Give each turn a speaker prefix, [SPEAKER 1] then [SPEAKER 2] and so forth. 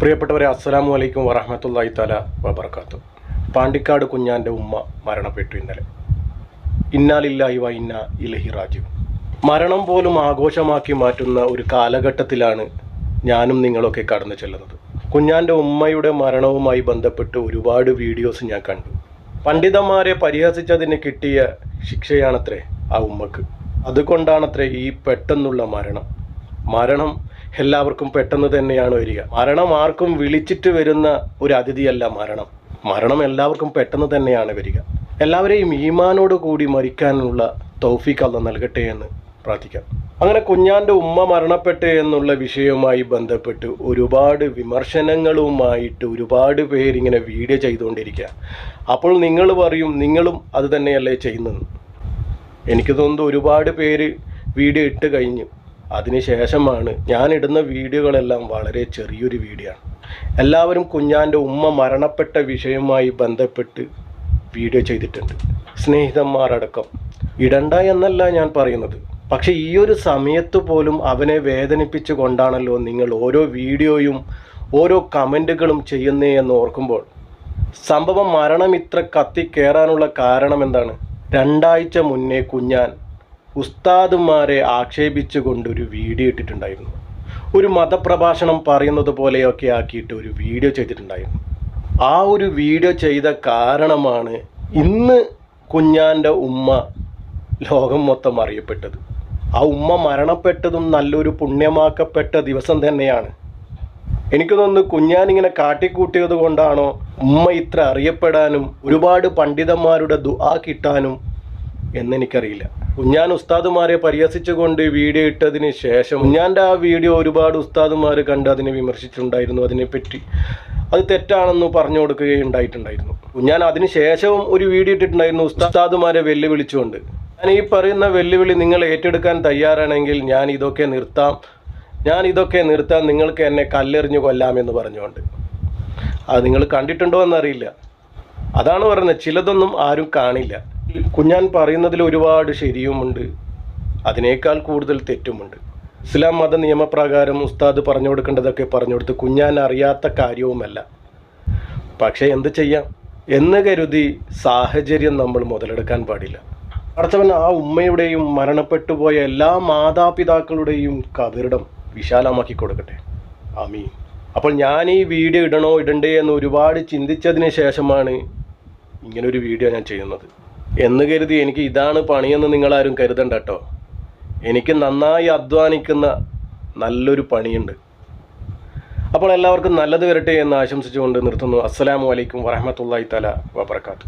[SPEAKER 1] പ്രിയപ്പെട്ടവരെ അസ്സലാമു അലൈക്കും വറഹമത്തല്ലാഹി തല വബർക്കാത്തു പാണ്ടിക്കാട് കുഞ്ഞാന്റെ ഉമ്മ മരണപ്പെട്ടു ഇന്നലെ. ഇന്നാലില്ലായി വ ഇന്ന ഇലഹി രാജു മരണം പോലും ആഘോഷമാക്കി മാറ്റുന്ന ഒരു കാലഘട്ടത്തിലാണ് ഞാനും നിങ്ങളൊക്കെ കടന്നു ചെല്ലുന്നത്. കുഞ്ഞാന്റെ ഉമ്മയുടെ മരണവുമായി ബന്ധപ്പെട്ട് ഒരുപാട് വീഡിയോസ് ഞാൻ കണ്ടു. പണ്ഡിതന്മാരെ പരിഹസിച്ചതിന് കിട്ടിയ ശിക്ഷയാണത്രേ ആ ഉമ്മക്ക്. അതുകൊണ്ടാണത്രേ ഈ പെട്ടെന്നുള്ള മരണം. മരണം എല്ലാവർക്കും പെട്ടെന്ന് തന്നെയാണ് വരിക. മരണം ആർക്കും വിളിച്ചിട്ട് വരുന്ന ഒരു അതിഥിയല്ല മരണം. മരണം എല്ലാവർക്കും പെട്ടെന്ന് തന്നെയാണ് വരിക. എല്ലാവരെയും ഈമാനോട് കൂടി മരിക്കാനുള്ള തൗഫീഖ് അല്ല നൽകട്ടെ എന്ന് പ്രാർത്ഥിക്കാം. അങ്ങനെ കുഞ്ഞാന്റെ ഉമ്മ മരണപ്പെട്ടു എന്നുള്ള വിഷയവുമായി ബന്ധപ്പെട്ട് ഒരുപാട് വിമർശനങ്ങളുമായിട്ട് ഒരുപാട് പേരിങ്ങനെ വീഡിയോ ചെയ്തുകൊണ്ടിരിക്കുക. അപ്പോൾ നിങ്ങൾ പറയും നിങ്ങളും അത് തന്നെയല്ലേ ചെയ്യുന്നത് എനിക്ക് തോന്നുന്നു ഒരുപാട് പേര് വീഡിയോ ഇട്ട് കഴിഞ്ഞു. അതിനുശേഷമാണ് ഞാനിടുന്ന വീഡിയോകളെല്ലാം വളരെ ചെറിയൊരു വീഡിയോ ആണ്. എല്ലാവരും കുഞ്ഞാന്റെ ഉമ്മ മരണപ്പെട്ട വിഷയവുമായി ബന്ധപ്പെട്ട് വീഡിയോ ചെയ്തിട്ടുണ്ട്. സ്നേഹിതന്മാരടക്കം. ഇടണ്ട എന്നല്ല ഞാൻ പറയുന്നത്. പക്ഷെ ഈ ഒരു സമയത്ത് പോലും അവനെ വേദനിപ്പിച്ചു കൊണ്ടാണല്ലോ നിങ്ങൾ ഓരോ വീഡിയോയും ഓരോ കമന്റുകളും ചെയ്യുന്നേ എന്ന് ഓർക്കുമ്പോൾ. സംഭവം മരണം ഇത്ര കത്തി കാരണം എന്താണ്? രണ്ടാഴ്ച മുന്നേ കുഞ്ഞാൻ ഉസ്താദുമാരെ ആക്ഷേപിച്ചുകൊണ്ട് ഒരു വീഡിയോ ഇട്ടിട്ടുണ്ടായിരുന്നു. ഒരു മതപ്രഭാഷണം പറയുന്നത് പോലെയൊക്കെ ആക്കിയിട്ട് ഒരു വീഡിയോ ചെയ്തിട്ടുണ്ടായിരുന്നു. ആ ഒരു വീഡിയോ ചെയ്ത കാരണമാണ് ഇന്ന് കുഞ്ഞാന്റെ ഉമ്മ ലോകം മൊത്തം അറിയപ്പെട്ടത്. ആ ഉമ്മ മരണപ്പെട്ടതും നല്ലൊരു പുണ്യമാക്കപ്പെട്ട ദിവസം തന്നെയാണ്. എനിക്ക് തോന്നുന്നു കുഞ്ഞാൻ ഇങ്ങനെ കാട്ടിക്കൂട്ടിയത് കൊണ്ടാണോ ഉമ്മ ഇത്ര അറിയപ്പെടാനും ഒരുപാട് പണ്ഡിതന്മാരുടെ ദുആ കിട്ടാനും എന്നെനിക്കറിയില്ല. കുഞ്ഞാൻ ഉസ്താദുമാരെ പരിഹസിച്ചുകൊണ്ട് വീഡിയോ ഇട്ടതിന് ശേഷം കുഞ്ഞാന്റെ ആ വീഡിയോ ഒരുപാട് ഉസ്താദുമാർ കണ്ട് അതിനെ വിമർശിച്ചിട്ടുണ്ടായിരുന്നു അതിനെപ്പറ്റി. അത് തെറ്റാണെന്ന് പറഞ്ഞു കൊടുക്കുകയുണ്ടായിട്ടുണ്ടായിരുന്നു കുഞ്ഞാൻ അതിന് ശേഷവും ഒരു വീഡിയോ ഇട്ടിട്ടുണ്ടായിരുന്നു ഉസ്താദുമാരെ വെല്ലുവിളിച്ചുകൊണ്ട്. ഞാൻ ഈ പറയുന്ന വെല്ലുവിളി നിങ്ങൾ ഏറ്റെടുക്കാൻ തയ്യാറാണെങ്കിൽ ഞാൻ ഇതൊക്കെ നിർത്താം. ഞാൻ ഇതൊക്കെ നിർത്താൻ നിങ്ങൾക്ക് എന്നെ കല്ലെറിഞ്ഞു കൊല്ലാമെന്ന് പറഞ്ഞുകൊണ്ട്. അത് നിങ്ങൾ കണ്ടിട്ടുണ്ടോ എന്നറിയില്ല. അതാണ് പറയുന്നത് ചിലതൊന്നും ആരും കാണില്ല. കുഞ്ഞാൻ പറയുന്നതിൽ ഒരുപാട് ശരിയുമുണ്ട്. അതിനേക്കാൾ കൂടുതൽ തെറ്റുമുണ്ട്. ഇസ്ലാം മത നിയമപ്രകാരം ഉസ്താദ് പറഞ്ഞു കൊടുക്കേണ്ടതൊക്കെ പറഞ്ഞു കൊടുത്ത് കുഞ്ഞാൻ അറിയാത്ത കാര്യവുമല്ല. പക്ഷേ എന്ത് ചെയ്യാം? എന്ന് കരുതി സാഹചര്യം നമ്മൾ മുതലെടുക്കാൻ പാടില്ല. അർച്ചവൻ ആ ഉമ്മയുടെയും മരണപ്പെട്ടുപോയ എല്ലാ മാതാപിതാക്കളുടെയും കബറിടം വിശാലമാക്കി കൊടുക്കട്ടെ. ആമീൻ. അപ്പോൾ ഞാൻ ഈ വീഡിയോ ഇടണോ ഇടണ്ടേ എന്ന് ഒരുപാട് ചിന്തിച്ചതിന് ശേഷമാണ് ഇങ്ങനൊരു വീഡിയോ ഞാൻ ചെയ്യുന്നത്. എന്ന് കരുതി എനിക്ക് ഇതാണ് പണിയെന്ന് നിങ്ങളാരും കരുതണ്ട കേട്ടോ എനിക്ക് നന്നായി അധ്വാനിക്കുന്ന നല്ലൊരു പണിയുണ്ട്. അപ്പോൾ എല്ലാവർക്കും നല്ലത് വരട്ടെ എന്ന് ആശംസിച്ചുകൊണ്ട് നിർത്തുന്നു. അസ്സലാമു അലൈക്കും വറഹമത്തല്ലാഹി തല വബർക്കാത്തു